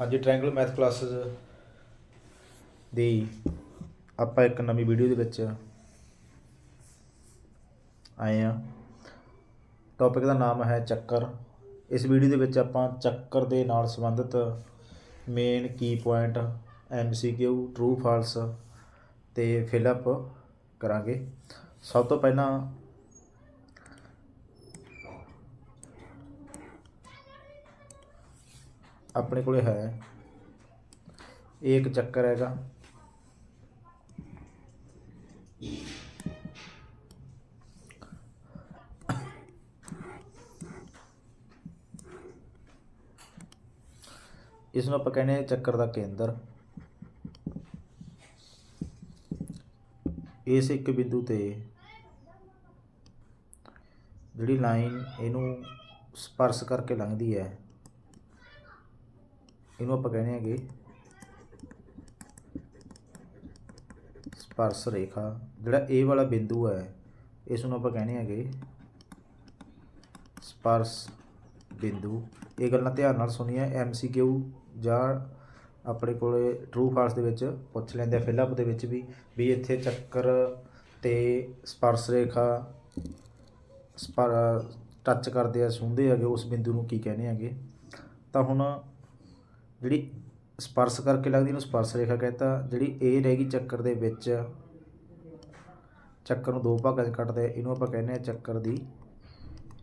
ਹਾਂਜੀ triangle math classes ਦੀ ਆਪਾਂ ਇੱਕ ਨਵੀਂ ਵੀਡੀਓ ਦੇ ਵਿੱਚ ਆਏ ਆ ਟੌਪਿਕ ਦਾ ਨਾਮ ਹੈ ਚੱਕਰ। ਇਸ ਵੀਡੀਓ ਦੇ ਵਿੱਚ ਆਪਾਂ ਚੱਕਰ ਦੇ ਨਾਲ ਸੰਬੰਧਿਤ ਮੇਨ ਕੀ ਪੁਆਇੰਟ ਐਮਸੀਕਿਊ ਟਰੂ ਫਾਲਸ ਤੇ ਫਿਲ ਅਪ ਕਰਾਂਗੇ। ਸਭ ਤੋਂ ਪਹਿਲਾਂ ਆਪਣੇ ਕੋਲੇ ਹੈ। ਇਹ ਇੱਕ ਚੱਕਰ ਹੈਗਾ। ਇਸ ਨੂੰ ਆਪਾਂ ਕਹਿੰਦੇ ਹਾਂ ਚੱਕਰ ਦਾ ਕੇਂਦਰ। ਇਸ ਇੱਕ ਬਿੰਦੂ ਤੇ ਜਿਹੜੀ ਲਾਈਨ ਇਹਨੂੰ ਸਪਰਸ਼ ਕਰਕੇ ਲੰਘਦੀ ਹੈ। ਇਹਨੂੰ ਆਪਾਂ ਕਹਿੰਦੇ ਹੈਗੇ ਸਪਰਸ਼ ਰੇਖਾ, ਜਿਹੜਾ ਇਹ ਵਾਲਾ ਬਿੰਦੂ ਹੈ ਇਸ ਨੂੰ ਆਪਾਂ ਕਹਿੰਦੇ ਹੈਗੇ ਸਪਰਸ਼ ਬਿੰਦੂ। ਇਹ ਗੱਲਾਂ ਧਿਆਨ ਨਾਲ ਸੁਣੀਆਂ ਐਮਸੀਕਿਊ ਜਾਂ ਆਪਣੇ ਕੋਲੇ ਟਰੂ ਫਾਲਸ ਦੇ ਵਿੱਚ ਪੁੱਛ ਲੈਂਦੇ ਆ ਫਿਲ ਅਪ ਦੇ ਵਿੱਚ ਵੀ ਵੀ ਇੱਥੇ ਚੱਕਰ ਤੇ ਸਪਰਸ਼ ਰੇਖਾ ਸਪਰ ਟੱਚ ਕਰਦੇ ਆ, ਸੁਣਦੇ ਹੈਗੇ, ਉਸ ਬਿੰਦੂ ਨੂੰ ਕੀ ਕਹਿੰਦੇ ਹੈਗੇ। ਤਾਂ ਹੁਣ ਜਿਹੜੀ ਸਪਰਸ਼ ਕਰਕੇ ਲੱਗਦੀ, ਇਹਨੂੰ ਸਪਰਸ਼ ਰੇਖਾ ਕਹਿੰਦਾ ਜਿਹੜੀ ਇਹ ਰਹਿ ਗਈ ਚੱਕਰ ਦੇ ਵਿੱਚ, ਚੱਕਰ ਨੂੰ ਦੋ ਭਾਗਾਂ 'ਚ ਕੱਟਦੇ ਇਹਨੂੰ ਆਪਾਂ ਕਹਿੰਦੇ ਆ ਚੱਕਰ ਦੀ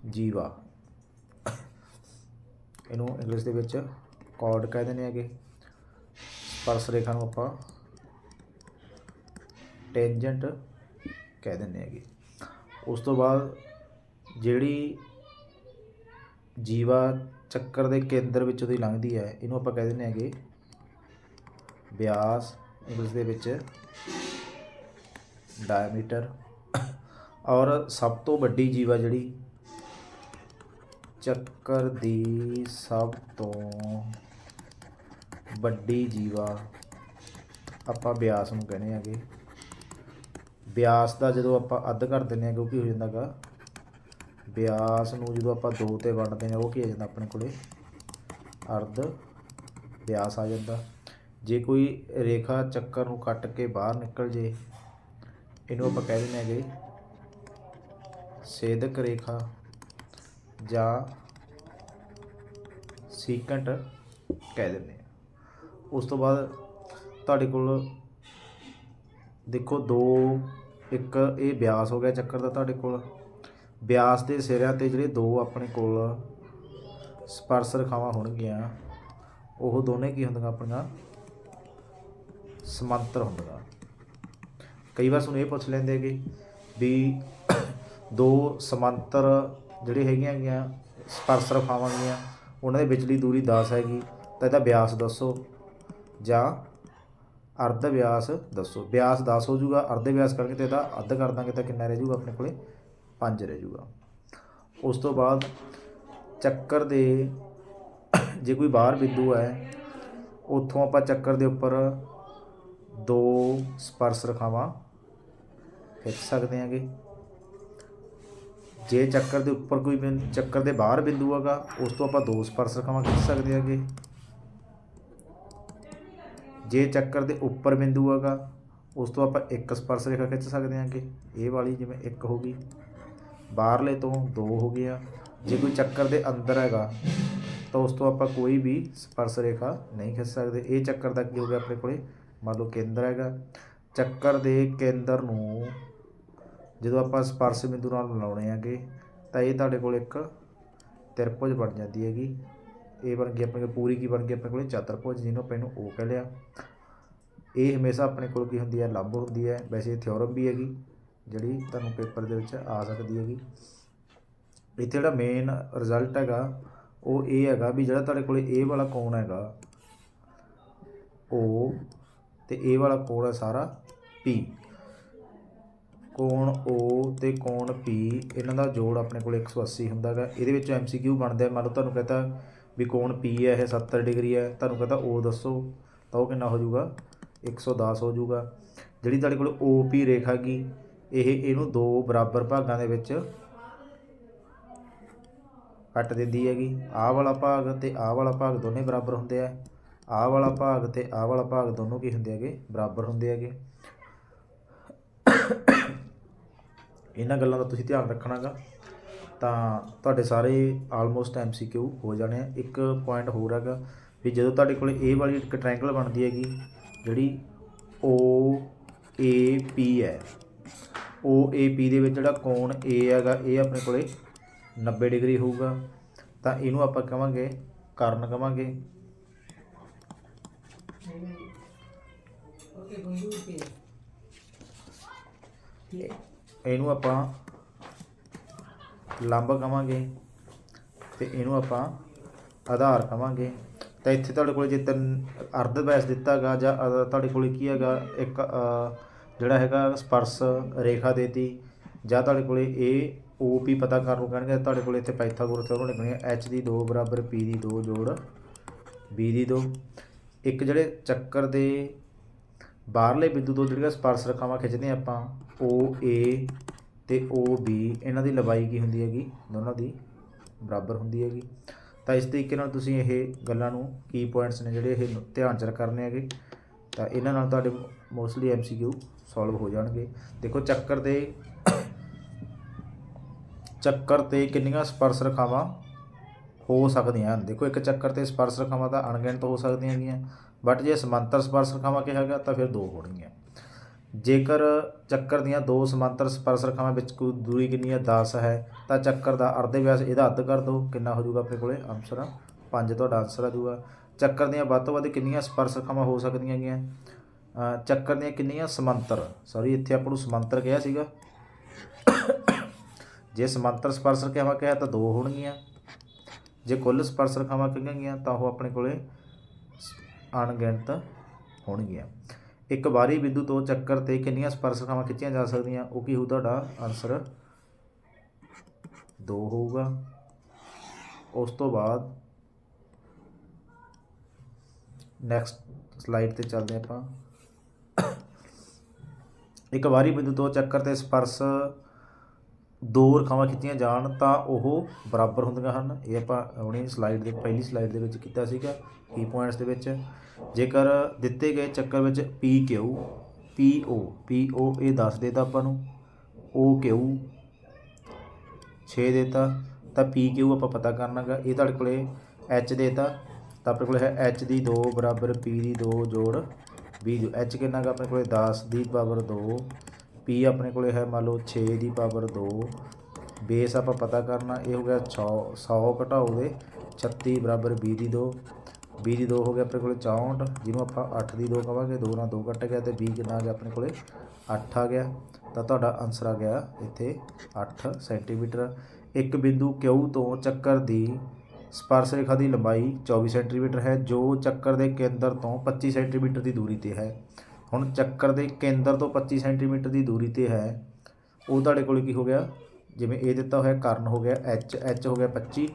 ਜੀਵਾ। ਇਹਨੂੰ ਇੰਗਲਿਸ਼ ਦੇ ਵਿੱਚ ਕੌਰਡ ਕਹਿ ਦਿੰਦੇ ਹੈਗੇ। ਸਪਰਸ਼ ਰੇਖਾ ਨੂੰ ਆਪਾਂ ਟੈਂਜੈਂਟ ਕਹਿ ਦਿੰਦੇ ਹੈਗੇ। ਉਸ ਤੋਂ ਬਾਅਦ ਜਿਹੜੀ ਜੀਵਾ ਚੱਕਰ ਦੇ ਕੇਂਦਰ ਵਿੱਚੋਂ ਦੀ ਲੰਘਦੀ ਹੈ। ਇਹਨੂੰ ਆਪਾਂ ਕਹਿ ਦਿੰਦੇ ਹੈਗੇ ਵਿਆਸ ਇੰਗਲਿਸ਼ ਦੇ ਵਿੱਚ ਡਾਇਮੀਟਰ ਔਰ ਸਭ ਤੋਂ ਵੱਡੀ ਜੀਵਾ ਜਿਹੜੀ ਚੱਕਰ ਦੀ ਸਭ ਤੋਂ ਵੱਡੀ ਜੀਵਾ ਆਪਾਂ ਬਿਆਸ ਨੂੰ ਕਹਿੰਦੇ ਹੈਗੇ। ਬਿਆਸ ਦਾ ਜਦੋਂ ਆਪਾਂ ਅੱਧ ਕਰ ਦਿੰਦੇ ਹਾਂ ਉਹ ਕੀ ਹੋ ਜਾਂਦਾਗਾ ਵਿਆਸ ਨੂੰ ਜਦੋਂ ਆਪਾਂ ਦੋ ਤੇ ਵੰਡਦੇ ਹਾਂ, ਉਹ ਕੀ ਆ ਜਾਂਦਾ ਆਪਣੇ ਕੋਲੇ? ਅਰਧ ਵਿਆਸ ਆ ਜਾਂਦਾ। ਜੇ ਕੋਈ ਰੇਖਾ ਚੱਕਰ ਨੂੰ ਕੱਟ ਕੇ ਬਾਹਰ ਨਿਕਲ ਜੇ, ਇਹਨੂੰ ਆਪਾਂ ਕਹਿ ਦਿੰਦੇ ਹੈਗੇ ਸੇਧਕ ਰੇਖਾ ਜਾਂ ਸੀਕੰਟ ਕਹਿ ਦਿੰਦੇ ਆ ਉਸ ਤੋਂ ਬਾਅਦ ਤੁਹਾਡੇ ਕੋਲ ਦੇਖੋ ਦੋ, ਇੱਕ ਇਹ ਵਿਆਸ ਹੋ ਗਿਆ ਚੱਕਰ ਦਾ ਤੁਹਾਡੇ ਕੋਲ। ਬਿਆਸ ਦੇ ਸਿਰਿਆਂ ਤੇ ਜਿਹੜੇ ਦੋ ਆਪਣੇ ਕੋਲ ਸਪਰਸ਼ ਰੇਖਾਵਾਂ ਹੋਣਗੀਆਂ, ਉਹ ਦੋਨੇ ਕੀ ਹੁੰਦੀਆਂ ਆਪਣੀਆਂ? ਸਮਾਂਤਰ ਹੁੰਦੀਆਂ। ਕਈ ਵਾਰ ਤੁਹਾਨੂੰ ਇਹ ਪੁੱਛ ਲੈਂਦੇ ਕਿ ਵੀ ਦੋ ਸਮਾਂਤਰ ਜਿਹੜੇ ਹੈਗੀਆਂ ਹੈਗੀਆਂ ਸਪਰਸ਼ ਰੇਖਾਵਾਂ ਗੀਆਂ, ਉਹਨਾਂ ਦੇ ਵਿਚਲੀ ਦੂਰੀ 10 ਹੈਗੀ, ਤਾਂ ਇਹਦਾ ਵਿਆਸ ਦੱਸੋ। ਜਾਂ ਅਰਧ ਵਿਆਸ ਦੱਸੋ। ਵਿਆਸ 10 ਹੋ ਜਾਊਗਾ, ਅਰਧ ਵਿਆਸ ਕਰਕੇ ਤੇ ਇਹਦਾ ਅੱਧ ਕਰ ਦਾਂਗੇ ਤਾਂ ਕਿੰਨਾ ਰਹਿ ਜਾਊਗਾ ਆਪਣੇ ਕੋਲੇ? 5 ਰਹਿ ਜਾਊਗਾ। ਉਸ ਤੋਂ ਬਾਅਦ ਚੱਕਰ ਦੇ ਜੇ ਕੋਈ ਬਾਹਰ ਬਿੰਦੂ ਹੈ, ਉੱਥੋਂ ਆਪਾਂ ਚੱਕਰ ਦੇ ਉੱਪਰ ਦੋ ਸਪਰਸ਼ ਰਖਾਵਾਂ, ਖਿੱਚ ਸਕਦੇ ਹਾਂਗੇ। ਜੇ ਚੱਕਰ ਦੇ ਉੱਪਰ ਕੋਈ ਬਿੰ, ਚੱਕਰ ਦੇ ਬਾਹਰ ਬਿੰਦੂ ਹੈਗਾ, ਉਸ ਤੋਂ ਆਪਾਂ ਦੋ ਸਪਰਸ਼ ਰੇਖਾਵਾਂ, ਖਿੱਚ ਸਕਦੇ ਹਾਂਗੇ। ਜੇ ਚੱਕਰ ਦੇ ਉੱਪਰ ਬਿੰਦੂ ਹੈਗਾ, ਉਸ ਤੋਂ ਆਪਾਂ ਇੱਕ ਸਪਰਸ਼ ਰੇਖਾ ਖਿੱਚ ਸਕਦੇ ਹਾਂਗੇ। ਇਹ ਵਾਲੀ ਜਿਵੇਂ ਇੱਕ ਹੋ ਗਈ। ਬਾਹਰਲੇ ਤੋਂ ਦੋ ਹੋ ਗਿਆ ਜੇ ਕੋਈ ਚੱਕਰ ਦੇ ਅੰਦਰ ਹੈਗਾ, ਤਾਂ ਉਸ ਤੋਂ ਆਪਾਂ ਕੋਈ ਵੀ ਸਪਰਸ਼ ਰੇਖਾ ਨਹੀਂ ਖਿੱਚ ਸਕਦੇ। ਇਹ ਚੱਕਰ ਦਾ ਕੀ ਹੋ ਗਿਆ ਆਪਣੇ ਕੋਲੇ? ਮੰਨ ਲਓ ਕੇਂਦਰ ਹੈਗਾ। ਚੱਕਰ ਦੇ ਕੇਂਦਰ ਨੂੰ ਜਦੋਂ ਆਪਾਂ ਸਪਰਸ਼ ਬਿੰਦੂ ਨਾਲ ਮਿਲਾਉਣੇ ਹੈਗੇ, ਤਾਂ ਇਹ ਤੁਹਾਡੇ ਕੋਲ ਇੱਕ ਤਿਰਭੁਜ ਬਣ ਜਾਂਦੀ ਹੈਗੀ। ਇਹ ਬਣ ਗਈ ਆਪਣੇ ਕੋਲ, ਪੂਰੀ ਕੀ ਬਣ ਗਈ ਆਪਣੇ ਕੋਲ? ਚਤੁਰਭੁਜ, ਜਿਹਨੂੰ ਆਪਾਂ ਇਹਨੂੰ ਉਹ ਕਹਿ ਲਿਆ। ਇਹ ਹਮੇਸ਼ਾ ਆਪਣੇ ਕੋਲ ਕੀ ਹੁੰਦੀ ਹੈ? ਲੰਬ ਹੁੰਦੀ ਹੈ। ਵੈਸੇ ਥਿਓਰਮ ਵੀ ਹੈਗੀ। ਜਿਹੜੀ ਤੁਹਾਨੂੰ ਪੇਪਰ ਦੇ ਵਿੱਚ ਆ ਸਕਦੀ ਹੈਗੀ। ਇੱਥੇ ਜਿਹੜਾ ਮੇਨ ਰਿਜ਼ਲਟ ਹੈਗਾ, ਉਹ ਇਹ ਹੈਗਾ ਵੀ ਜਿਹੜਾ ਤੁਹਾਡੇ ਕੋਲੇ ਇਹ ਵਾਲਾ ਕੋਣ ਹੈਗਾ, ਉਹ ਤੇ ਇਹ ਵਾਲਾ ਕੋਣ ਹੈ ਸਾਰਾ P ਕੋਣ O ਤੇ ਕੋਣ P, ਇਹਨਾਂ ਦਾ ਜੋੜ ਆਪਣੇ ਕੋਲ 180 ਹੁੰਦਾ ਹੈਗਾ। ਇਹਦੇ ਵਿੱਚ MCQ ਬਣਦਾ ਹੈ। ਮੰਨ ਲਓ ਤੁਹਾਨੂੰ ਕਹਤਾ ਵੀ ਕੋਣ P ਹੈ, ਇਹ 70 ਡਿਗਰੀ ਹੈ। ਤੁਹਾਨੂੰ ਕਹਤਾ O ਦੱਸੋ, ਤਾਂ ਉਹ ਕਿੰਨਾ ਹੋ ਜਾਊਗਾ? 110 ਹੋ ਜਾਊਗਾ। ਜਿਹੜੀ ਤੁਹਾਡੇ ਕੋਲ OP ਰੇਖਾ ਗਈ ਇਹ ਇਹਨੂੰ ਦੋ ਬਰਾਬਰ ਭਾਗਾਂ ਦੇ ਵਿੱਚ ਕੱਟ ਦਿੰਦੀ ਹੈਗੀ। ਆਹ ਵਾਲਾ ਭਾਗ ਤੇ ਆਹ ਵਾਲਾ ਭਾਗ ਦੋਨੇ ਬਰਾਬਰ ਹੁੰਦੇ ਆ। ਆਹ ਵਾਲਾ ਭਾਗ ਤੇ ਆਹ ਵਾਲਾ ਭਾਗ ਦੋਨੋਂ ਕੀ ਹੁੰਦੇ ਹੈਗੇ? ਬਰਾਬਰ ਹੁੰਦੇ ਹੈਗੇ। ਇਹਨਾਂ ਗੱਲਾਂ ਦਾ ਤੁਸੀਂ ਧਿਆਨ ਰੱਖਣਾਗਾ। ਤਾਂ ਤੁਹਾਡੇ ਸਾਰੇ ਆਲਮੋਸਟ ਐਮਸੀਕਿਊ ਹੋ ਜਾਣੇ ਆ। ਇੱਕ ਪੁਆਇੰਟ ਹੋਰ ਹੈਗਾ ਵੀ ਜਦੋਂ ਤੁਹਾਡੇ ਕੋਲ ਇਹ ਵਾਲੀ ਇੱਕ ਟ੍ਰਾਇੰਗਲ ਬਣਦੀ ਹੈਗੀ, ਜਿਹੜੀ ਓ ਏ ਪੀ ਹੈ O A P ਦੇ ਵਿੱਚ ਜਿਹੜਾ ਕੋਣ A ਹੈਗਾ, ਇਹ ਆਪਣੇ ਕੋਲੇ 90 ਡਿਗਰੀ ਹੋਊਗਾ। ਤਾਂ ਇਹਨੂੰ ਆਪਾਂ ਕਵਾਂਗੇ, ਕਰਨ ਕਵਾਂਗੇ। ਇਹਨੂੰ ਆਪਾਂ ਲੰਬ ਕਵਾਂਗੇ ਤੇ ਇਹਨੂੰ ਆਪਾਂ ਆਧਾਰ ਕਵਾਂਗੇ। ਤਾਂ ਇੱਥੇ ਤੁਹਾਡੇ ਕੋਲ ਜੇ ਤਿੰਨ ਅਰਧ ਬੈਸ ਦਿੱਤਾਗਾ ਜਾਂ ਤੁਹਾਡੇ ਕੋਲ ਕੀ ਹੈਗਾ, ਇੱਕ ਜਿਹੜਾ ਹੈਗਾ ਸਪਰਸ ਰੇਖਾ ਦੇਤੀ, ਜਾਂ ਤੁਹਾਡੇ ਕੋਲੇ ਓ ਪੀ ਪਤਾ ਕਰਨ ਨੂੰ ਕਹਿਣਗੇ, ਤੁਹਾਡੇ ਕੋਲ ਇੱਥੇ ਪਾਈਥਾਗੋਰਸ ਥਿਓਰਮ ਲਿਖਣੀ ਹੈ ਦੀ 2 ਬਰਾਬਰ ਪੀ ਦੀ 2 ਜੋੜ ਬੀ ਦੀ 2 ਇੱਕ ਜਿਹੜੇ ਚੱਕਰ ਦੇ ਬਾਹਰਲੇ ਬਿੰਦੂ ਤੋਂ ਜਿਹੜੀਆਂ ਸਪਰਸ ਰੇਖਾਵਾਂ ਖਿੱਚਦੇ ਹਾਂ ਆਪਾਂ OA ਤੇ ਬੀ ਇਹਨਾਂ ਦੀ ਲੰਬਾਈ ਕੀ ਹੁੰਦੀ ਹੈਗੀ? ਦੋਨਾਂ ਦੀ ਬਰਾਬਰ ਹੁੰਦੀ ਹੈਗੀ। ਤਾਂ ਇਸ ਤਰੀਕੇ ਨਾਲ ਤੁਸੀਂ ਇਹ ਗੱਲਾਂ ਨੂੰ ਕੀ ਪੁਆਇੰਟਸ ਨੇ ਜਿਹੜੇ ਇਹ ਧਿਆਨ ਚ ਕਰਨੇ ਹੈਗੇ। ਤਾਂ ਇਹਨਾਂ ਨਾਲ ਤੁਹਾਡੇ ਮੋਸਟਲੀ ਐਮਸੀਕਿਊ ਸੋਲਵ ਹੋ ਜਾਣਗੇ। ਦੇਖੋ ਚੱਕਰ ਦੇ ਚੱਕਰ ਤੇ ਕਿੰਨੀਆਂ ਸਪਰਸ ਰੇਖਾਵਾਂ ਹੋ ਸਕਦੀਆਂ ਹਨ। ਦੇਖੋ ਇੱਕ ਚੱਕਰ ਤੇ ਸਪਰਸ ਰਖਾਵਾਂ ਤਾਂ ਅਣਗਿਣਤ ਹੋ ਸਕਦੀਆਂ ਹੈਗੀਆਂ ਬਟ ਜੇ ਸਮਾਂਤਰ ਸਪਰਸ ਰਖਾਵਾਂ ਕਿਹਾ ਗਿਆ ਤਾਂ ਫਿਰ ਦੋ ਹੋਣਗੀਆਂ। ਜੇਕਰ ਚੱਕਰ ਦੀਆਂ ਦੋ ਸਮਾਂਤਰ ਸਪਰਸ ਰੇਖਾਵਾਂ ਵਿੱਚ ਕੋਈ ਦੂਰੀ ਕਿੰਨੀ ਹੈ? 10 ਹੈ, ਤਾਂ ਚੱਕਰ ਦਾ ਅਰਧ ਵਿਆਸ ਇਹਦਾ ਅੱਧ ਕਰ ਦਿਓ। ਕਿੰਨਾ ਹੋ ਜਾਊਗਾ ਆਪਣੇ ਕੋਲੇ? ਆਨਸਰ 5 ਤੁਹਾਡਾ ਆਨਸਰ ਆ ਜਾਊਗਾ। ਚੱਕਰ ਦੀਆਂ ਵੱਧ ਤੋਂ ਵੱਧ ਕਿੰਨੀਆਂ ਸਪਰਸਰਖਾਵਾਂ ਹੋ ਸਕਦੀਆਂ ਹੈਗੀਆਂ ਚੱਕਰ ਦੀਆਂ ਕਿੰਨੀਆਂ ਸਮਾਂਤਰ? ਸੌਰੀ ਇੱਥੇ ਆਪਾਂ ਨੂੰ ਸਮਾਂਤਰ ਕਿਹਾ ਸੀਗਾ। ਜੇ ਸਮਾਂਤਰ ਸਪਰਸ ਰੇਖਾਵਾਂ ਕਿਹਾ ਤਾਂ ਦੋ ਹੋਣਗੀਆਂ। ਜੇ ਕੁੱਲ ਸਪਰਸ ਰੇਖਾਵਾਂ ਕਹੀਆਂ ਤਾਂ ਉਹ ਆਪਣੇ ਕੋਲੇ ਅਣਗਿਣਤ ਹੋਣਗੀਆਂ। ਇੱਕ ਵਾਰੀ ਬਿੰਦੂ ਤੋਂ ਚੱਕਰ ਤੇ ਕਿੰਨੀਆਂ ਸਪਰਸਖਾਵਾਂ ਖਿੱਚੀਆਂ ਜਾ ਸਕਦੀਆਂ, ਉਹ ਕੀ ਹੋਊ ਤੁਹਾਡਾ ਆਨਸਰ 2 ਹੋਊਗਾ। ਉਸ ਤੋਂ ਬਾਅਦ ਨੈਕਸਟ ਸਲਾਈਡ ਤੇ ਚੱਲਦੇ ਆਪਾਂ। ਇੱਕ ਵਾਰੀ ਬਿੰਦੂ ਦੋ ਚੱਕਰ ਤੇ ਸਪਰਸ ਦੋ ਰਖਾਵਾਂ ਖਿੱਚੀਆਂ ਜਾਣ ਤਾਂ ਉਹ ਬਰਾਬਰ ਹੁੰਦੀਆਂ ਹਨ। ਇਹ ਆਪਾਂ ਆਪਣੀ ਸਲਾਈਡ ਦੇ, ਪਹਿਲੀ ਸਲਾਈਡ ਦੇ ਵਿੱਚ ਕੀਤਾ ਸੀਗਾ ਕੀ ਪੁਆਇੰਟਸ ਦੇ ਵਿੱਚ। ਜੇਕਰ ਦਿੱਤੇ ਗਏ ਚੱਕਰ ਵਿੱਚ ਪੀ ਕਿਊ ਪੀ ਓ ਪੀ ਓ ਇਹ ਦੱਸ ਦੇਤਾ ਆਪਾਂ ਨੂੰ। ਓ ਕਿਊ 6 ਦੇਤਾ। ਤਾਂ ਪੀ ਕਿਊ ਆਪਾਂ ਪਤਾ ਕਰਨਾਗਾ। ਇਹ ਤੁਹਾਡੇ ਕੋਲੇ ਐਚ ਦੇਤਾ। ਤਾਂ ਆਪਣੇ ਕੋਲ ਹੈ ਐਚ ਦੀ 2 ਬਰਾਬਰ ਪੀ ਦੀ 2 ਜੋੜ 20 ਜੋ ਐਚ ਕਿੰਨਾ ਗਾ ਆਪਣੇ ਕੋਲੇ? 10 ਦੀ ਪਾਵਰ 2 ਪੀ ਆਪਣੇ ਕੋਲੇ ਹੈ ਮੰਨ ਲਓ 6 ਦੀ ਪਾਵਰ 2 ਬੇਸ ਆਪਾਂ ਪਤਾ ਕਰਨਾ, ਇਹ ਹੋ ਗਿਆ 100 100 ਘਟਾਓ ਦੇ 36 ਬਰਾਬਰ 20 ਦੀ 2 20 ਦੀ 2 ਹੋ ਗਿਆ ਆਪਣੇ ਕੋਲੇ 64 ਜਿਹਨੂੰ ਆਪਾਂ 8 ਦੀ 2 ਕਵਾਂਗੇ 2 ਨਾਲ 2 ਕੱਟ ਗਿਆ ਤੇ 20 ਕਿੰਨਾ ਆ ਗਿਆ ਆਪਣੇ ਕੋਲੇ? 8 ਆ ਗਿਆ। ਤਾਂ ਤੁਹਾਡਾ ਆਨਸਰ ਆ ਗਿਆ ਇੱਥੇ 8 ਸੈਂਟੀਮੀਟਰ ਇੱਕ ਬਿੰਦੂ ਕਿਊ ਤੋਂ ਚੱਕਰ ਦੀ ਸਪਰਸ਼ ਰੇਖਾ ਦੀ ਲੰਬਾਈ 24 ਸੈਂਟੀਮੀਟਰ ਹੈ, ਜੋ ਚੱਕਰ ਦੇ ਕੇਂਦਰ ਤੋਂ 25 ਸੈਂਟੀਮੀਟਰ ਦੀ ਦੂਰੀ ਤੇ ਹੈ। ਹੁਣ ਚੱਕਰ ਦੇ ਕੇਂਦਰ ਤੋਂ 25 ਸੈਂਟੀਮੀਟਰ ਦੀ ਦੂਰੀ ਤੇ ਹੈ, ਉਹ ਤੁਹਾਡੇ ਕੋਲ ਕੀ ਹੋ ਗਿਆ? ਜਿਵੇਂ ਇਹ ਦਿੱਤਾ ਹੋਇਆ ਕਰਨ ਹੋ ਗਿਆ, h h ਹੋ ਗਿਆ 25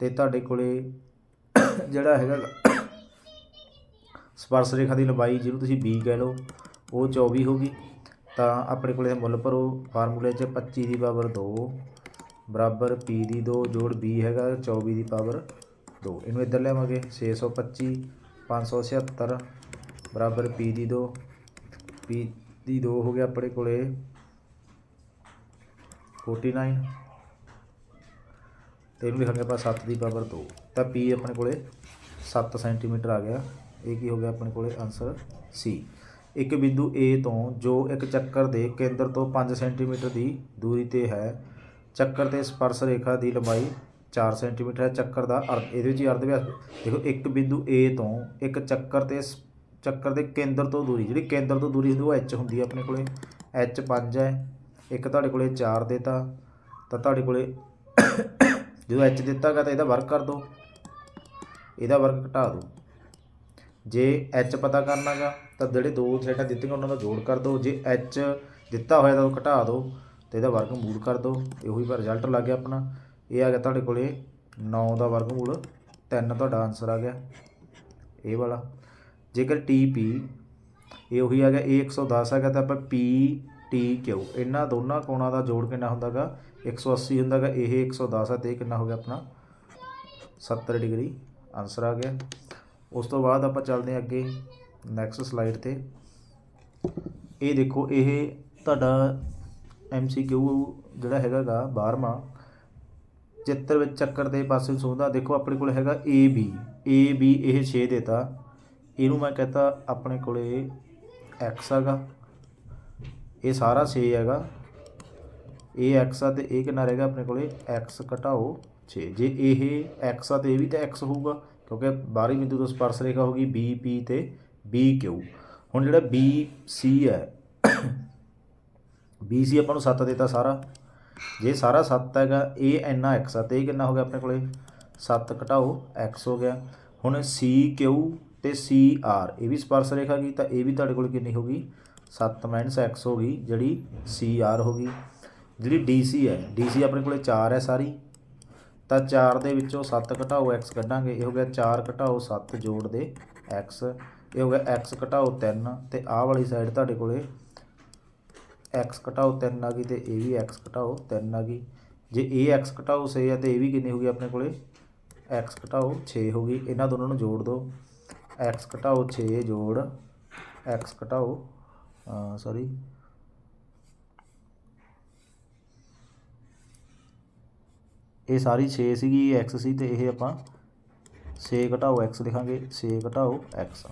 ਤੇ ਤੁਹਾਡੇ ਕੋਲੇ ਜਿਹੜਾ ਹੈਗਾ ਸਪਰਸ਼ ਰੇਖਾ ਦੀ ਲੰਬਾਈ, ਜਿਹਨੂੰ ਤੁਸੀਂ b ਕਹਿ ਲਓ, ਉਹ 24 ਹੋਗੀ ਤਾਂ ਆਪਣੇ ਕੋਲੇ ਮੁੱਲ ਭਰੋ, ਫਾਰਮੂਲੇ 'ਚ 25 ਦੀ ਪਾਵਰ 2 ਬਰਾਬਰ p ਦੀ 2 ਜੋੜ b ਹੈਗਾ 24 ਦੀ ਪਾਵਰ 2 ਇਹਨੂੰ ਇੱਧਰ ਲਿਆਵਾਂਗੇ 625 576 ਬਰਾਬਰ p ਦੀ 2 p ਦੀ 2 ਹੋ ਗਿਆ ਆਪਣੇ ਕੋਲੇ 49 ਤੇ ਇਹਨੂੰ ਲਿਖਾਂਗੇ ਆਪਾਂ 7 ਦੀ ਪਾਵਰ 2 ਤਾਂ p ਆਪਣੇ ਕੋਲੇ 7 ਸੈਂਟੀਮੀਟਰ ਆ ਗਿਆ। ਇਹ ਕੀ ਹੋ ਗਿਆ ਆਪਣੇ ਕੋਲੇ? ਆਨਸਰ ਸੀ ਇੱਕ ਬਿੰਦੂ A ਤੋਂ, ਜੋ ਇੱਕ ਚੱਕਰ ਦੇ ਕੇਂਦਰ ਤੋਂ 5 ਸੈਂਟੀਮੀਟਰ ਦੀ ਦੂਰੀ ਤੇ ਹੈ ਚੱਕਰ ਤੇ ਸਪਰਸ਼ ਰੇਖਾ ਦੀ ਲੰਬਾਈ 4 ਸੈਂਟੀਮੀਟਰ ਹੈ। ਚੱਕਰ ਦਾ ਅਰਧ ਇਹਦੇ ਵਿੱਚ ਹੀ ਅਰਧ ਵਿਆਸ ਦੇਖੋ, ਇੱਕ ਬਿੰਦੂ A ਤੋਂ ਇੱਕ ਚੱਕਰ ਤੇ ਸ- ਚੱਕਰ ਦੇ ਕੇਂਦਰ ਤੋਂ ਦੂਰੀ, ਜਿਹੜੀ ਕੇਂਦਰ ਤੋਂ ਦੂਰੀ ਹੁੰਦੀ ਉਹ h ਹੁੰਦੀ ਹੈ ਆਪਣੇ ਕੋਲੇ। H 5 ਹੈ। ਇੱਕ ਤੁਹਾਡੇ ਕੋਲੇ 4 ਦਿੱਤਾ, ਤਾਂ ਤੁਹਾਡੇ ਕੋਲੇ ਜਦੋਂ h ਦਿੱਤਾ ਗਾ ਤਾਂ ਇਹਦਾ ਵਰਕ ਕਰ ਦਿਓ ਇਹਦਾ ਵਰਕ ਘਟਾ ਦਿਓ ਜੇ h ਪਤਾ ਕਰਨਾਗਾ ਤਾਂ ਜਿਹੜੇ ਦੋ ਸਾਈਡਾਂ ਦਿੱਤੀਆਂ, ਉਹਨਾਂ ਦਾ ਜੋੜ ਕਰ ਦਿਓ ਜੇ h ਦਿੱਤਾ ਹੋਇਆ ਤਾਂ ਉਹ ਘਟਾ ਦਿਓ ਤੇ ਇਹਦਾ ਵਰਗਮੂਲ ਕਰ ਦਿਓ। ਇਹ ਉਹੀ ਰਿਜ਼ਲਟ ਲੱਗ ਗਿਆ ਆਪਣਾ। ਇਹ ਆ ਗਿਆ ਤੁਹਾਡੇ ਕੋਲੇ 9 ਦਾ ਵਰਗਮੂਲ 3 ਤੁਹਾਡਾ ਆਨਸਰ ਆ ਗਿਆ। ਇਹ ਵਾਲਾ। ਜੇਕਰ TP ਇਹ ਉਹੀ ਆ ਗਿਆ, ਇਹ 110 ਹੈਗਾ ਤਾਂ ਆਪਾਂ P, T Q ਇਹਨਾਂ ਦੋਨਾਂ ਕੋਣਾਂ ਦਾ ਜੋੜ ਕਿੰਨਾ ਹੁੰਦਾਗਾ? 180 ਹੁੰਦਾਗਾ, ਇਹ 110 ਹੈ ਤੇ ਇਹ ਕਿੰਨਾ ਹੋ ਗਿਆ ਆਪਣਾ? 70 ਡਿਗਰੀ ਆਨਸਰ ਆ ਗਿਆ। ਉਸ ਤੋਂ ਬਾਅਦ ਆਪਾਂ ਚੱਲਦੇ ਹਾਂ ਅੱਗੇ ਨੈਕਸਟ ਸਲਾਈਡ ਤੇ। ਇਹ ਦੇਖੋ, ਇਹ ਤੁਹਾਡਾ MCQ ਜਿਹੜਾ ਹੈਗਾਗਾ 12ਵਾਂ ਚਿੱਤਰ ਵਿੱਚ ਚੱਕਰ ਦੇ ਪਾਸੇ ਸੋਧਦਾ ਦੇਖੋ ਆਪਣੇ ਕੋਲ ਹੈਗਾ ਏ ਬੀ ਏ ਬੀ ਇਹ 6 ਦੇਤਾ। ਇਹਨੂੰ ਮੈਂ ਕਹਤਾ ਆਪਣੇ ਕੋਲੇ x ਹੈਗਾ। ਇਹ ਸਾਰਾ 6 ਹੈਗਾ। ਇਹ x ਆ ਤੇ ਇਹ ਕਿੰਨਾ ਰਹੇਗਾ? ਆਪਣੇ ਕੋਲੇ x ਘਟਾਓ 6 ਜੇ ਇਹ x ਆ ਤੇ ਇਹ ਵੀ ਤਾਂ x ਹੋਊਗਾ, ਕਿਉਂਕਿ ਬਾਹਰੀ ਬਿੰਦੂ ਤੋਂ ਸਪਰਸ਼ ਰੇਖਾ ਹੋਗੀ BP ਤੇ BQ ਹੁਣ ਜਿਹੜਾ BC ਹੈ BC ਆਪਾਂ ਨੂੰ 7 ਦਿੱਤਾ ਸਾਰਾ। ਜੇ ਸਾਰਾ 7 ਹੈਗਾ ਇਹ ਇੰਨਾ x ਆ, ਤੇ ਇਹ ਕਿੰਨਾ ਹੋ ਗਿਆ ਆਪਣੇ ਕੋਲੇ? 7 ਘਟਾਓ, x ਹੋ ਗਿਆ। ਹੁਣ CQ ਤੇ CR ਇਹ ਵੀ ਸਪਰਸ਼ ਰੇਖਾ ਗਈ ਤਾਂ ਇਹ ਵੀ ਤੁਹਾਡੇ ਕੋਲ ਕਿੰਨੀ ਹੋ ਗਈ? 7 x ਹੋ ਗਈ, ਜਿਹੜੀ CR ਹੋ ਗਈ। ਜਿਹੜੀ DC ਹੈ DC ਆਪਣੇ ਕੋਲੇ 4 ਹੈ ਸਾਰੀ। ਤਾਂ 4 ਦੇ ਵਿੱਚੋਂ 7 ਘਟਾਓ, x ਕੱਢਾਂਗੇ, ਇਹ ਹੋ ਗਿਆ 4 ਘਟਾਓ 7 ਜੋੜ ਦੇ x ਇਹ ਹੋ ਗਿਆ x ਘਟਾਓ 3 ਤੇ ਆਹ ਵਾਲੀ ਸਾਈਡ ਤੁਹਾਡੇ ਕੋਲੇ x ਘਟਾਓ 3 ਆ ਗਈ ਤੇ ਇਹ ਵੀ x ਘਟਾਓ 3 ਆ ਗਈ। ਜੇ ਇਹ x ਘਟਾਓ 6 ਆ ਤੇ ਇਹ ਵੀ ਕਿੰਨੀ ਹੋ ਗਈ ਆਪਣੇ ਕੋਲੇ? x ਘਟਾਓ 6 ਹੋ ਗਈ। ਇਹਨਾਂ ਦੋਨਾਂ ਨੂੰ ਜੋੜ ਦਿਓ x ਘਟਾਓ 6 ਜੋੜ x ਘਟਾਓ ਸੌਰੀ ਇਹ ਸਾਰੀ 6 ਸੀਗੀ, ਇਹ x ਸੀ ਤੇ ਇਹ ਆਪਾਂ 6 ਘਟਾਓ x ਲਿਖਾਂਗੇ। 6 ਘਟਾਓ x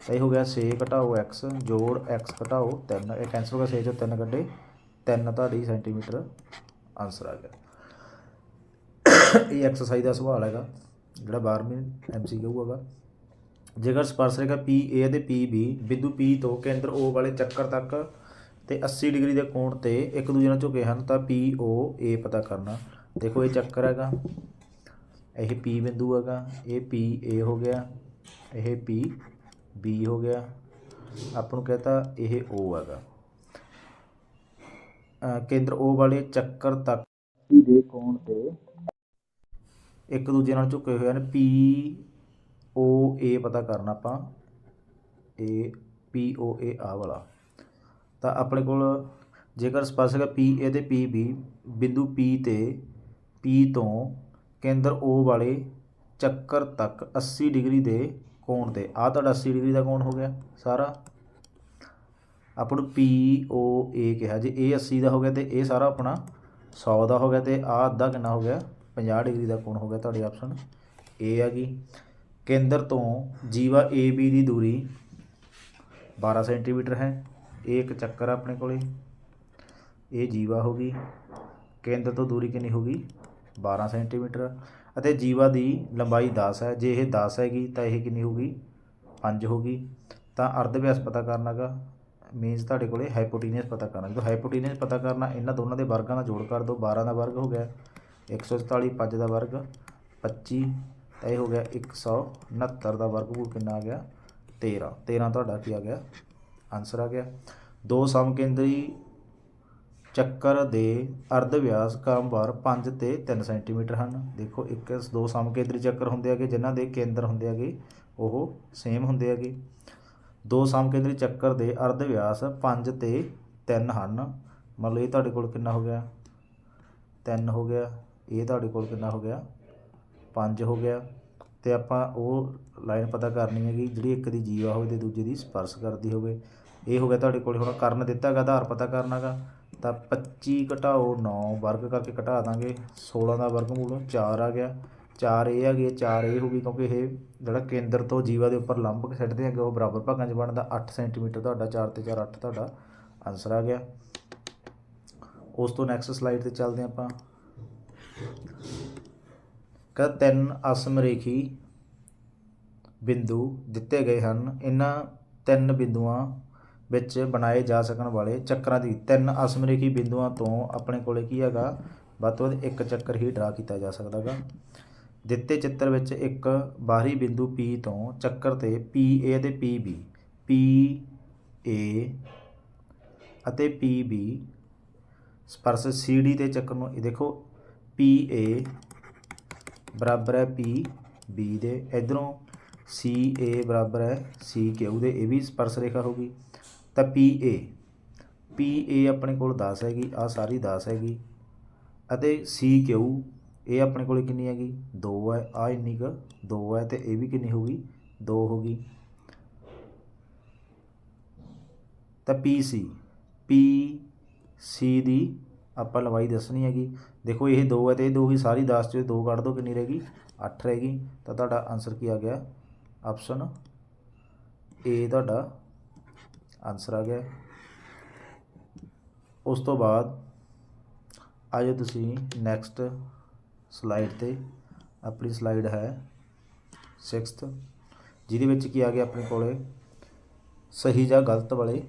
ਤਾਂ ਇਹ ਹੋ ਗਿਆ 6 ਘਟਾਓ x, ਜੋੜ x ਘਟਾਓ 3 ਇਹ ਕੈਂਸਲ ਹੋ ਗਿਆ 6 ਚੋਂ 3 ਕੱਢੇ 3 ਤੁਹਾਡੀ ਸੈਂਟੀਮੀਟਰ ਆਨਸਰ ਆ ਗਿਆ। ਇਹ ਐਕਸਰਸਾਈਜ਼ ਦਾ ਸਵਾਲ ਹੈਗਾ, ਜਿਹੜਾ 12ਵੀਂ ਐਮਸੀਕਿਊ ਹੈਗਾ। ਜੇਕਰ ਸਪਰਸ਼ ਰੇਖਾ PA ਅਤੇ PB ਬਿੰਦੂ P ਤੋਂ ਕੇਂਦਰ O ਵਾਲੇ ਚੱਕਰ ਤੱਕ ਤੇ 80 ਡਿਗਰੀ ਦੇ ਕੋਣ ਤੇ ਇੱਕ ਦੂਜੇ ਨਾਲ ਝੁਕੇ ਹਨ, ਤਾਂ POA ਪਤਾ ਕਰਨਾ। ਦੇਖੋ ਇਹ ਚੱਕਰ ਹੈਗਾ, ਇਹ P ਬਿੰਦੂ ਹੈਗਾ, ਇਹ PA ਹੋ ਗਿਆ, ਇਹ ਬੀ ਹੋ ਗਿਆ। ਆਪਾਂ ਨੂੰ ਕਹਤਾ ਇਹ ਓ ਹੈਗਾ। ਕੇਂਦਰ ਓ ਵਾਲੇ ਚੱਕਰ ਤੱਕ ਦੇ ਕੋਣ ਤੇ ਇੱਕ ਦੂਜੇ ਨਾਲ ਝੁਕੇ ਹੋਏ ਹਨ। ਪੀ ਓ ਏ ਪਤਾ ਕਰਨਾ ਆਪਾਂ। ਏ ਪੀ ਓ ਏ ਆ ਵਾਲਾ। ਤਾਂ ਆਪਣੇ ਕੋਲ ਜੇਕਰ ਸਪਰਸ਼ ਹੈਗਾ P, A ਤੇ ਪੀ ਬੀ ਬਿੰਦੂ ਪੀ ਤੇ ਪੀ ਤੋਂ ਕੇਂਦਰ ਓ ਵਾਲੇ ਚੱਕਰ ਤੱਕ 80 ਡਿਗਰੀ ਦੇ ਕੋਣ ਤੇ? ਆ ਤੁਹਾਡਾ 80 ਡਿਗਰੀ ਦਾ ਕੋਣ ਹੋ ਗਿਆ ਸਾਰਾ? ਆਪਾਂ ਨੂੰ ਪੀ ਓ ਏ ਕਿਹਾ ਜੇ ਇਹ 80 ਦਾ ਹੋ ਗਿਆ ਤੇ ਇਹ ਸਾਰਾ ਆਪਣਾ 100 ਦਾ ਹੋ ਗਿਆ ਤੇ ਆ ਅੱਧਾ ਕਿੰਨਾ ਹੋ ਗਿਆ? 50 ਡਿਗਰੀ ਦਾ ਕੋਣ ਹੋ ਗਿਆ ਤੁਹਾਡੀ ਆਪਸ਼ਨ। ਏ ਹੈਗੀ ਕੇਂਦਰ ਤੋਂ ਜੀਵਾ AB ਦੀ ਦੂਰੀ 12 ਸੈਂਟੀਮੀਟਰ ਹੈ। ਇਹ ਇੱਕ ਚੱਕਰ ਆਪਣੇ ਕੋਲੇ। ਇਹ ਜੀਵਾ ਹੋ ਗਈ। ਕੇਂਦਰ ਤੋਂ ਦੂਰੀ ਕਿੰਨੀ ਹੋ ਗਈ? 12 ਸੈਂਟੀਮੀਟਰ। ਅਤੇ ਜੀਵਾ ਦੀ ਲੰਬਾਈ 10 ਹੈ। ਜੇ ਇਹ 10 ਹੈਗੀ ਤਾਂ ਇਹ ਕਿੰਨੀ ਹੋਊਗੀ? 5 ਹੋਗੀ ਤਾਂ ਅਰਧ ਵਿਆਸ ਪਤਾ ਕਰਨਾਗਾ ਮੀਨਸ ਤੁਹਾਡੇ ਕੋਲੇ ਹਾਈਪੋਟੀਨੀਅਸ ਪਤਾ ਕਰਨਾ ਜਦੋਂ ਹਾਈਪੋਟੀਨੀਅਸ ਪਤਾ ਕਰਨਾ, ਇਹਨਾਂ ਦੋਨਾਂ ਦੇ ਵਰਗਾਂ ਦਾ ਜੋੜ ਕਰ ਦਿਓ। 12 ਦਾ ਵਰਗ ਹੋ ਗਿਆ। 144 5 ਦਾ ਵਰਗ। 25 ਤਾਂ ਇਹ ਹੋ ਗਿਆ 169 ਦਾ ਵਰਗਮੂਲ ਕਿੰਨਾ ਆ ਗਿਆ? 13 13 ਤੁਹਾਡਾ ਕੀ ਆ ਗਿਆ? ਆਨਸਰ ਆ ਗਿਆ। ਦੋ ਸਮਕੇਂਦਰੀ ਚੱਕਰ ਦੇ ਅਰਧ ਵਿਆਸ ਕ੍ਰਮਵਾਰ ਪੰਜ ਤੇ ਤਿੰਨ ਸੈਂਟੀਮੀਟਰ ਹਨ। ਦੇਖੋ, ਇੱਕ ਦੋ ਸਮਕੇਂਦਰੀ ਚੱਕਰ ਹੁੰਦੇ ਹੈਗੇ, ਜਿਨ੍ਹਾਂ ਦੇ ਕੇਂਦਰ ਹੁੰਦੇ ਹੈਗੇ, ਉਹ ਸੇਮ ਹੁੰਦੇ ਹੈਗੇ। ਦੋ ਸਮਕੇਂਦਰੀ ਚੱਕਰ ਦੇ ਅਰਧ ਵਿਆਸ ਪੰਜ ਤੇ ਤਿੰਨ ਹਨ। ਮਤਲਬ ਇਹ ਤੁਹਾਡੇ ਕੋਲ ਕਿੰਨਾ ਹੋ ਗਿਆ? ਤਿੰਨ ਹੋ ਗਿਆ। ਇਹ ਤੁਹਾਡੇ ਕੋਲ ਕਿੰਨਾ ਹੋ ਗਿਆ? ਪੰਜ ਹੋ ਗਿਆ। ਤੇ ਆਪਾਂ ਉਹ ਲਾਈਨ ਪਤਾ ਕਰਨੀ ਹੈਗੀ, ਜਿਹੜੀ ਇੱਕ ਦੀ ਜੀਵਾ ਹੋਵੇ ਤੇ ਦੂਜੇ ਦੀ ਸਪਰਸ਼ ਕਰਦੀ ਹੋਵੇ। ਇਹ ਹੋ ਗਿਆ ਤੁਹਾਡੇ ਕੋਲ ਹੁਣ ਕਰਨ ਦਿੱਤਾ ਹੈਗਾ, ਆਧਾਰ ਪਤਾ ਕਰਨਾਗਾ ਤਾਂ 25 ਘਟਾਓ 9 ਵਰਗ ਕਰਕੇ ਘਟਾ ਦਾਂਗੇ 16 ਦਾ ਵਰਗਮੂਲ 4 ਆ ਗਿਆ। 4 ਇਹ ਆ ਗਈ 4 ਇਹ ਹੋ ਗਈ ਕਿਉਂਕਿ ਇਹ ਜਿਹੜਾ ਕੇਂਦਰ ਤੋਂ ਜੀਵਾ ਦੇ ਉੱਪਰ ਲੰਬ ਸਿੱਟਦੇ ਹੈਗੇ, ਉਹ ਬਰਾਬਰ ਭਾਗਾਂ 'ਚ ਬਣਦਾ। 8 ਸੈਂਟੀਮੀਟਰ ਤੁਹਾਡਾ 4 ਤੇ 4 8 ਤੁਹਾਡਾ ਆਨਸਰ ਆ ਗਿਆ। ਉਸ ਤੋਂ ਨੈਕਸਟ ਸਲਾਈਡ ਤੇ ਚੱਲਦੇ ਆਪਾਂ। ਕਹਿੰਦਾ ਤਿੰਨ ਅਸਮ ਰੇਖੀ ਬਿੰਦੂ ਦਿੱਤੇ ਗਏ ਹਨ। ਇਹਨਾਂ ਤਿੰਨ ਬਿੰਦੂਆਂ ਵਿੱਚ ਬਣਾਏ ਜਾ ਸਕਣ ਵਾਲੇ ਚੱਕਰਾਂ ਦੀ ਤਿੰਨ ਅਸਮਰੇਖੀ ਬਿੰਦੂਆਂ ਤੋਂ ਆਪਣੇ ਕੋਲੇ ਕੀ ਹੈਗਾ? ਵੱਧ ਤੋਂ ਵੱਧ ਇੱਕ ਚੱਕਰ ਹੀ ਡਰਾ ਕੀਤਾ ਜਾ ਸਕਦਾ ਗਾ ਦਿੱਤੇ ਚਿੱਤਰ ਵਿੱਚ ਇੱਕ ਬਾਹਰੀ ਬਿੰਦੂ P ਤੋਂ ਚੱਕਰ ਤੇ PA ਅਤੇ PB PA ਅਤੇ PB ਸਪਰਸ਼ CD ਤੇ ਚੱਕਰ ਨੂੰ, ਇਹ ਦੇਖੋ PA ਬਰਾਬਰ ਹੈ PB ਦੇ, ਇਧਰੋਂ CA ਬਰਾਬਰ ਹੈ CQ ਦੇ, ਇਹ ਵੀ ਸਪਰਸ਼ ਰੇਖਾ ਹੋਗੀ ਤਾਂ ਪੀ ਏ। ਪੀ ਏ ਆਪਣੇ ਕੋਲ 10 ਹੈਗੀ ਆ ਸਾਰੀ 10 ਹੈਗੀ। ਅਤੇ ਸੀ ਕਿਊ, ਇਹ ਆਪਣੇ ਕੋਲ ਕਿੰਨੀ ਹੈਗੀ? 2 ਹੈ। ਆ ਇੰਨੀ ਕੁ 2 ਹੈ ਤੇ ਇਹ ਵੀ ਕਿੰਨੀ ਹੋਗੀ 2 ਹੋ ਗਈ ਤਾਂ ਪੀ ਸੀ। ਪੀ ਸੀ ਦੀ ਆਪਾਂ ਲਵਾਈ ਦੱਸਣੀ ਹੈਗੀ। ਦੇਖੋ ਇਹ 2 ਹੈ ਤੇ ਇਹ 2 ਹੀ ਸਾਰੀ 10 ਚੋਂ 2 ਕੱਢ ਦੋ ਕਿੰਨੀ ਰਹੇਗੀ 8 ਰਹੇਗੀ ਤਾਂ ਤੁਹਾਡਾ ਆਨਸਰ ਕੀ ਆ ਗਿਆ? ਆਪਸ਼ਨ ਏ ਤੁਹਾਡਾ ਆਨਸਰ ਆ ਗਿਆ। ਉਸ ਤੋਂ ਬਾਅਦ ਆਜੋ ਤੁਸੀਂ ਨੈਕਸਟ ਸਲਾਈਡ ਤੇ ਆਪਣੀ ਸਲਾਈਡ ਹੈ 6th ਜਿਹਦੇ ਵਿੱਚ ਕੀ ਆ ਗਿਆ ਆਪਣੇ ਕੋਲੇ? ਸਹੀ ਜਾਂ ਗਲਤ ਵਾਲੇ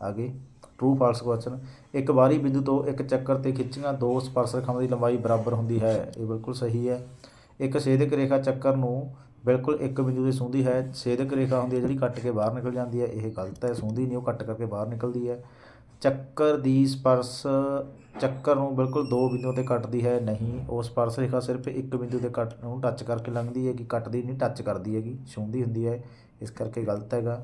ਆ ਗਏ। ਟਰੂ ਫਾਲਸ ਕੁਐਸਚਨ ਇੱਕ ਬਾਹਰੀ ਬਿੰਦੂ ਤੋਂ ਇੱਕ ਚੱਕਰ ਤੇ ਖਿੱਚੀਆਂ ਦੋ ਸਪਰਸ਼ ਰੇਖਾਵਾਂ ਦੀ ਲੰਬਾਈ ਬਰਾਬਰ ਹੁੰਦੀ ਹੈ। ਇਹ ਬਿਲਕੁਲ ਸਹੀ ਹੈ। ਇੱਕ ਛੇਦਕ ਰੇਖਾ ਚੱਕਰ ਨੂੰ ਬਿਲਕੁਲ ਇੱਕ ਬਿੰਦੂ ਤੇ ਸੁੰਦੀ ਹੈ ਛੇਦਕ ਰੇਖਾ ਹੁੰਦੀ ਹੈ ਜਿਹੜੀ ਕੱਟ ਕੇ ਬਾਹਰ ਨਿਕਲ ਜਾਂਦੀ ਹੈ, ਇਹ ਗਲਤ ਹੈ, ਸੁੰਦੀ ਨਹੀਂ, ਉਹ ਕੱਟ ਕਰਕੇ ਬਾਹਰ ਨਿਕਲਦੀ ਹੈ। ਚੱਕਰ ਦੀ ਸਪਰਸ਼, ਚੱਕਰ ਨੂੰ ਬਿਲਕੁਲ ਦੋ ਬਿੰਦੂਆਂ ਤੇ ਕੱਟਦੀ ਹੈ, ਨਹੀਂ, ਉਹ ਸਪਰਸ਼ ਰੇਖਾ ਸਿਰਫ ਇੱਕ ਬਿੰਦੂ ਤੇ ਕੱਟ ਨੂੰ ਟੱਚ ਕਰਕੇ ਲੰਘਦੀ ਹੈ ਕਿ ਕੱਟਦੀ ਨਹੀਂ ਟੱਚ ਕਰਦੀ ਹੈਗੀ ਛੂੰਹਦੀ ਹੁੰਦੀ ਹੈ, ਇਸ ਕਰਕੇ ਗਲਤ ਹੈਗਾ।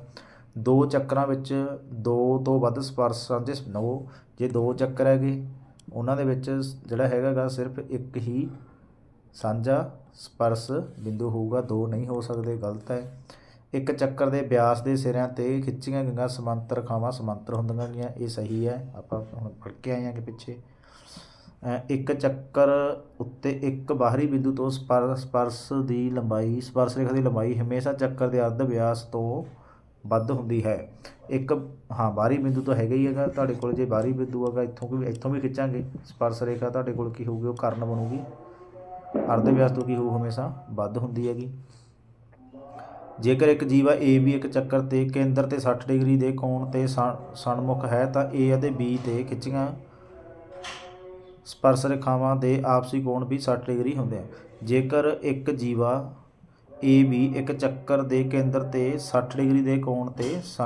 ਦੋ ਚੱਕਰਾਂ ਵਿੱਚ ਦੋ ਤੋਂ ਵੱਧ ਸਪਰਸ਼ ਸਾਂਝੇ ਨੋ, ਜੇ ਦੋ ਚੱਕਰ ਹੈਗੇ, ਉਹਨਾਂ ਦੇ ਵਿੱਚ ਜਿਹੜਾ ਹੈਗਾਗਾ ਸਿਰਫ ਇੱਕ ਹੀ ਸਾਂਝਾ ਸਪਰਸ਼ ਬਿੰਦੂ ਹੋਊਗਾ, ਦੋ ਨਹੀਂ ਹੋ ਸਕਦੇ, ਗਲਤ ਹੈ। ਇੱਕ ਚੱਕਰ ਦੇ ਵਿਆਸ ਦੇ ਸਿਰਿਆਂ ਤੇ ਖਿੱਚੀਆਂ ਗਈਆਂ ਸਮਾਂਤਰ ਰੇਖਾਵਾਂ ਸਮਾਂਤਰ ਹੁੰਦੀਆਂ ਗੀਆਂ ਇਹ ਸਹੀ ਹੈ, ਆਪਾਂ ਹੁਣ ਪੜ੍ਹ ਕੇ ਆਏ ਹਾਂ ਕਿ ਪਿੱਛੇ। ਇੱਕ ਚੱਕਰ ਉੱਤੇ ਇੱਕ ਬਾਹਰੀ ਬਿੰਦੂ ਤੋਂ ਸਪਰ, ਸਪਰਸ਼ ਦੀ ਲੰਬਾਈ, ਸਪਰਸ਼ ਰੇਖਾ ਦੀ ਲੰਬਾਈ ਹਮੇਸ਼ਾ ਚੱਕਰ ਦੇ ਅਰਧ ਵਿਆਸ ਤੋਂ ਵੱਧ ਹੁੰਦੀ ਹੈ। ਇੱਕ, ਹਾਂ, ਬਾਹਰੀ ਬਿੰਦੂ ਤਾਂ ਹੈਗਾ ਹੀ ਹੈਗਾ, ਤੁਹਾਡੇ ਕੋਲ ਜੇ ਬਾਹਰੀ ਬਿੰਦੂ ਹੈਗਾ, ਇੱਥੋਂ ਵੀ ਇੱਥੋਂ ਵੀ ਖਿੱਚਾਂਗੇ, ਸਪਰਸ਼ ਰੇਖਾ ਤੁਹਾਡੇ ਕੋਲ ਕੀ ਹੋਊਗੀ, ਉਹ ਕਰਨ ਬਣੂਗੀ। ਅਰਧ ਵਿਆਸ ਤੋਂ ਕੀ ਹੋਊ ਹਮੇਸ਼ਾ? ਵੱਧ ਹੁੰਦੀ ਹੈਗੀ। ਜੇਕਰ ਇੱਕ ਜੀਵਾ A ਵੀ ਇੱਕ ਚੱਕਰ ਤੇ ਕੇਂਦਰ ਤੇ 60 ਡਿਗਰੀ ਦੇ ਕੋਣ ਤੇ ਸਣ- ਸਨਮੁਖ ਹੈ, ਤਾਂ A ਅਤੇ B ਤੇ ਖਿੱਚੀਆਂ ਸਪਰਸ਼ ਰੇਖਾਵਾਂ ਦੇ ਆਪਸੀ ਕੋਣ ਵੀ 60 ਡਿਗਰੀ ਹੁੰਦੇ ਹਨ ਜੇਕਰ ਇੱਕ ਜੀਵਾ A ਵੀ ਇੱਕ ਚੱਕਰ ਦੇ ਕੇਂਦਰ ਤੇ 60 ਡਿਗਰੀ ਦੇ ਕੋਣ ਤੇ ਸ-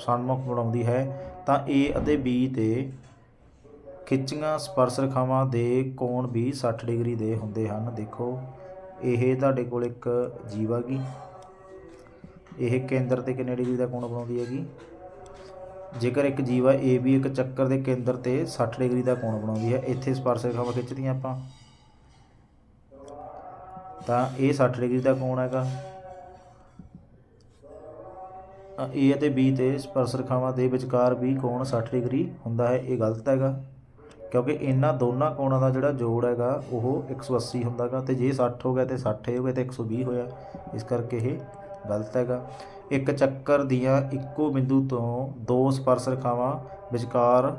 ਸਨਮੁਖ ਬਣਾਉਂਦੀ ਹੈ, ਤਾਂ A ਅਤੇ B ਤੇ ਖਿੱਚੀਆਂ ਸਪਰਸ਼ ਰੇਖਾਵਾਂ ਦੇ ਕੋਣ ਵੀ 60 ਡਿਗਰੀ ਦੇ ਹੁੰਦੇ ਹਨ। ਦੇਖੋ, ਇਹ ਤੁਹਾਡੇ ਕੋਲ ਇੱਕ ਜੀਵਾ ਗੀ ਇਹ ਕੇਂਦਰ ਤੇ ਕਿੰਨੇ ਡਿਗਰੀ ਦਾ ਕੋਣ ਬਣਾਉਂਦੀ ਹੈਗੀ? ਜੇਕਰ ਇੱਕ ਜੀਵਾ ਏ ਵੀ ਇੱਕ ਚੱਕਰ ਦੇ ਕੇਂਦਰ ਤੇ 60 ਡਿਗਰੀ ਦਾ ਕੋਣ ਬਣਾਉਂਦੀ ਹੈ। ਇੱਥੇ ਸਪਰਸ਼ ਰੇਖਾਵਾਂ ਖਿੱਚਦੀਆਂ ਆਪਾਂ। ਤਾਂ ਇਹ 60 ਡਿਗਰੀ ਦਾ ਕੋਣ ਹੈਗਾ। ਏ ਅਤੇ ਬੀ ਤੇ ਸਪਰਸ਼ ਰੇਖਾਵਾਂ ਦੇ ਵਿਚਕਾਰ ਵੀ ਕੋਣ 60 ਡਿਗਰੀ ਹੁੰਦਾ ਹੈ, ਇਹ ਗਲਤ ਹੈਗਾ। ਕਿਉਂਕਿ ਇਹਨਾਂ ਦੋਨਾਂ ਕੋਣਾਂ ਦਾ ਜਿਹੜਾ ਜੋੜ ਹੈਗਾ, ਉਹ 180 ਹੁੰਦਾ ਗਾ ਤੇ ਜੇ 60 ਹੋ ਗਿਆ ਤੇ 60 ਹੋ ਗਿਆ ਤੇ 120 ਹੋਇਆ। ਇਸ ਕਰਕੇ ਇਹ ਗਲਤ ਹੈਗਾ। ਇੱਕ ਚੱਕਰ ਦੀਆਂ ਇੱਕੋ ਬਿੰਦੂ ਤੋਂ ਦੋ ਸਪਰਸ਼ ਰੇਖਾਵਾਂ ਵਿਚਕਾਰ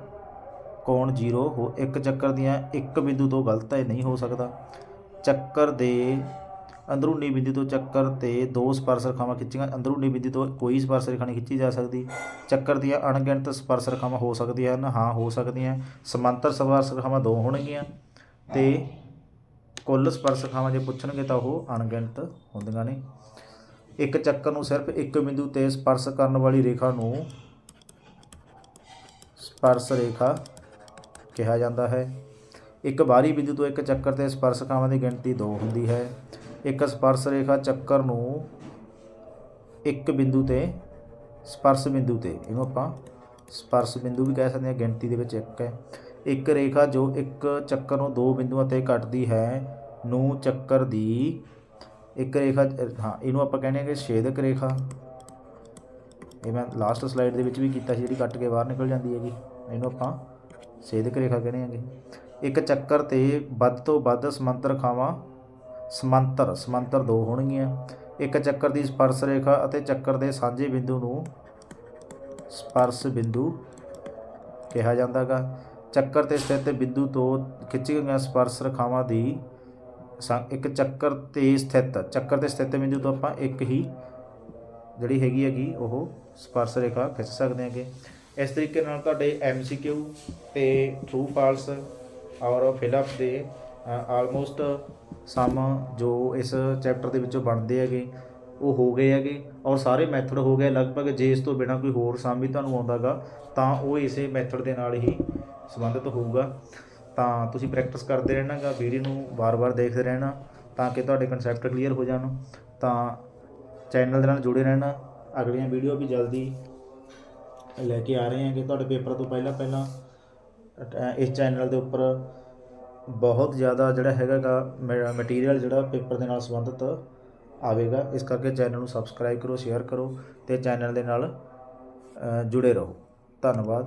ਕੋਣ 0 ਹੋ, ਇੱਕ ਚੱਕਰ ਦੀਆਂ ਇੱਕ ਬਿੰਦੂ ਤੋਂ ਗਲਤ ਹੈ ਨਹੀਂ ਹੋ ਸਕਦਾ। ਚੱਕਰ ਦੇ ਅੰਦਰੂਨੀ ਬਿੰਦੂ ਤੋਂ ਚੱਕਰ ਤੇ ਦੋ ਸਪਰਸ਼ ਰੇਖਾਵਾਂ ਖਿੱਚੀਆਂ। ਅੰਦਰੂਨੀ ਬਿੰਦੂ ਤੋਂ ਕੋਈ ਸਪਰਸ਼ ਰੇਖਾ ਨਹੀਂ ਖਿੱਚੀ ਜਾ ਸਕਦੀ। ਚੱਕਰ ਦੀਆਂ ਅਣਗਿਣਤ ਸਪਰਸ਼ ਰੇਖਾਵਾਂ ਹੋ ਸਕਦੀਆਂ ਹਨ। ਹਾਂ, ਹੋ ਸਕਦੀਆਂ ਸਮਾਂਤਰ ਸਪਰਸ਼ ਰੇਖਾਵਾਂ ਦੋ ਹੋਣਗੀਆਂ ਤੇ ਕੁੱਲ ਸਪਰਸ਼ ਰੇਖਾਵਾਂ ਜੇ ਪੁੱਛਣਗੇ ਤਾਂ ਉਹ ਅਣਗਿਣਤ ਹੁੰਦੀਆਂ ਨੇ। ਇੱਕ ਚੱਕਰ ਨੂੰ ਸਿਰਫ ਇੱਕ ਬਿੰਦੂ ਤੇ ਸਪਰਸ਼ ਕਰਨ ਵਾਲੀ ਰੇਖਾ ਨੂੰ ਸਪਰਸ਼ ਰੇਖਾ ਕਿਹਾ ਜਾਂਦਾ ਹੈ। ਇੱਕ ਬਾਹਰੀ ਬਿੰਦੂ ਤੋਂ ਇੱਕ ਚੱਕਰ ਤੇ ਸਪਰਸ਼ਕਾਵਾਂ ਦੀ ਗਿਣਤੀ 2 ਹੁੰਦੀ ਹੈ। ਇੱਕ ਸਪਰਸ਼ ਰੇਖਾ ਚੱਕਰ ਨੂੰ ਇੱਕ ਬਿੰਦੂ ਤੇ, ਸਪਰਸ਼ ਬਿੰਦੂ ਤੇ, ਇਹਨੂੰ ਆਪਾਂ ਸਪਰਸ਼ ਬਿੰਦੂ ਵੀ ਕਹਿ ਸਕਦੇ ਹਾਂ, ਗਿਣਤੀ ਦੇ ਵਿੱਚ ਇੱਕ ਹੈ। ਇੱਕ ਰੇਖਾ ਜੋ ਇੱਕ ਚੱਕਰ ਨੂੰ ਦੋ ਬਿੰਦੂਆਂ ਤੇ ਕੱਟਦੀ ਹੈ, ਨੂੰ ਚੱਕਰ ਦੀ ਇੱਕ ਰੇਖਾ, ਹਾਂ, ਇਹਨੂੰ ਆਪਾਂ ਕਹਿੰਦੇ ਹਾਂ ਕਿ ਛੇਦਕ ਰੇਖਾ। ਇਹ ਮੈਂ ਲਾਸਟ ਸਲਾਈਡ ਦੇ ਵਿੱਚ ਵੀ ਕੀਤਾ ਸੀ, ਜਿਹੜੀ ਕੱਟ ਕੇ ਬਾਹਰ ਨਿਕਲ ਜਾਂਦੀ ਹੈਗੀ। ਇਹਨੂੰ ਆਪਾਂ ਛੇਦਕ ਰੇਖਾ ਕਹਿੰਦੇ ਹਾਂਗੇ। ਇੱਕ ਚੱਕਰ ਤੇ ਵੱਧ ਤੋਂ ਵੱਧ ਸਮਾਂਤਰ ਰੇਖਾਵਾਂ ਸਮਾਂਤਰ ਸਮਾਂਤਰ ਦੋ ਹੋਣਗੀਆਂ। ਇੱਕ ਚੱਕਰ ਦੀ ਸਪਰਸ਼ ਰੇਖਾ ਅਤੇ ਚੱਕਰ ਦੇ ਸਾਂਝੇ ਬਿੰਦੂ ਨੂੰ ਸਪਰਸ਼ ਬਿੰਦੂ ਕਿਹਾ ਜਾਂਦਾ ਜਾਂਦਾਗਾ। ਚੱਕਰ ਤੇ ਸਥਿਤ ਬਿੰਦੂ ਤੋਂ ਖਿੱਚੀਆਂ ਗਈਆਂ ਸਪਰਸ਼ ਰੇਖਾਵਾਂ ਦੀ ਸੰ- ਇੱਕ ਚੱਕਰ ਤੇ ਸਥਿਤ, ਚੱਕਰ ਤੇ ਸਥਿਤ ਬਿੰਦੂ ਤੋਂ ਆਪਾਂ ਇੱਕ ਹੀ ਜਿਹੜੀ ਹੈਗੀ ਹੈਗੀ ਉਹ ਸਪਰਸ਼ ਰੇਖਾ ਖਿੱਚ ਸਕਦੇ ਹਾਂਗੇ। ਇਸ ਤਰੀਕੇ ਨਾਲ ਤੁਹਾਡੇ ਐਮਸੀਕਿਊ ਤੇ ਟਰੂ ਫਾਲਸ ਔਰ ਫਿਲਅਪ ਦੇ ਆਲਮੋਸਟ ਸਮ ਜੋ ਇਸ ਚੈਪਟਰ ਦੇ ਵਿੱਚੋਂ ਬਣਦੇ ਹੈਗੇ, ਉਹ ਹੋ ਗਏ ਹੈਗੇ ਔਰ ਸਾਰੇ ਮੈਥਡ ਹੋ ਗਏ। ਲਗਭਗ ਜੇ ਇਸ ਤੋਂ ਬਿਨਾ ਕੋਈ ਹੋਰ ਸਮ ਵੀ ਤੁਹਾਨੂੰ ਆਉਂਦਾਗਾ ਤਾਂ ਉਹ ਇਸੇ ਮੈਥਡ ਦੇ ਨਾਲ ਹੀ ਸੰਬੰਧਿਤ ਹੋਊਗਾ। ਤਾਂ ਤੁਸੀਂ ਪ੍ਰੈਕਟਿਸ ਕਰਦੇ ਰਹਿਣਾਗਾ ਵੀਡੀਓ ਨੂੰ ਵਾਰ-ਵਾਰ ਦੇਖਦੇ ਰਹਿਣਾ ਤਾਂ ਕਿ ਤੁਹਾਡੇ ਕਨਸੈਪਟ ਕਲੀਅਰ ਹੋ ਜਾਣ। ਤਾਂ ਚੈਨਲ ਦੇ ਨਾਲ ਜੁੜੇ ਰਹਿਣਾ। ਅਗਲੀਆਂ ਵੀਡੀਓ ਵੀ ਜਲਦੀ ਲੈ ਕੇ ਆ ਰਹੇ ਹਾਂ ਕਿ ਤੁਹਾਡੇ ਪੇਪਰ ਤੋਂ ਪਹਿਲਾਂ ਪਹਿਲਾਂ ਇਸ ਚੈਨਲ ਦੇ ਉੱਪਰ ਬਹੁਤ ਜ਼ਿਆਦਾ ਜਿਹੜਾ ਹੈਗਾਗਾ ਮਟੀਰੀਅਲ ਜਿਹੜਾ ਪੇਪਰ ਦੇ ਨਾਲ ਸੰਬੰਧਿਤ ਆਵੇਗਾ। ਇਸ ਕਰਕੇ ਚੈਨਲ ਨੂੰ ਸਬਸਕ੍ਰਾਈਬ ਕਰੋ ਸ਼ੇਅਰ ਕਰੋ ਤੇ ਚੈਨਲ ਦੇ ਨਾਲ ਜੁੜੇ ਰਹੋ। ਧੰਨਵਾਦ।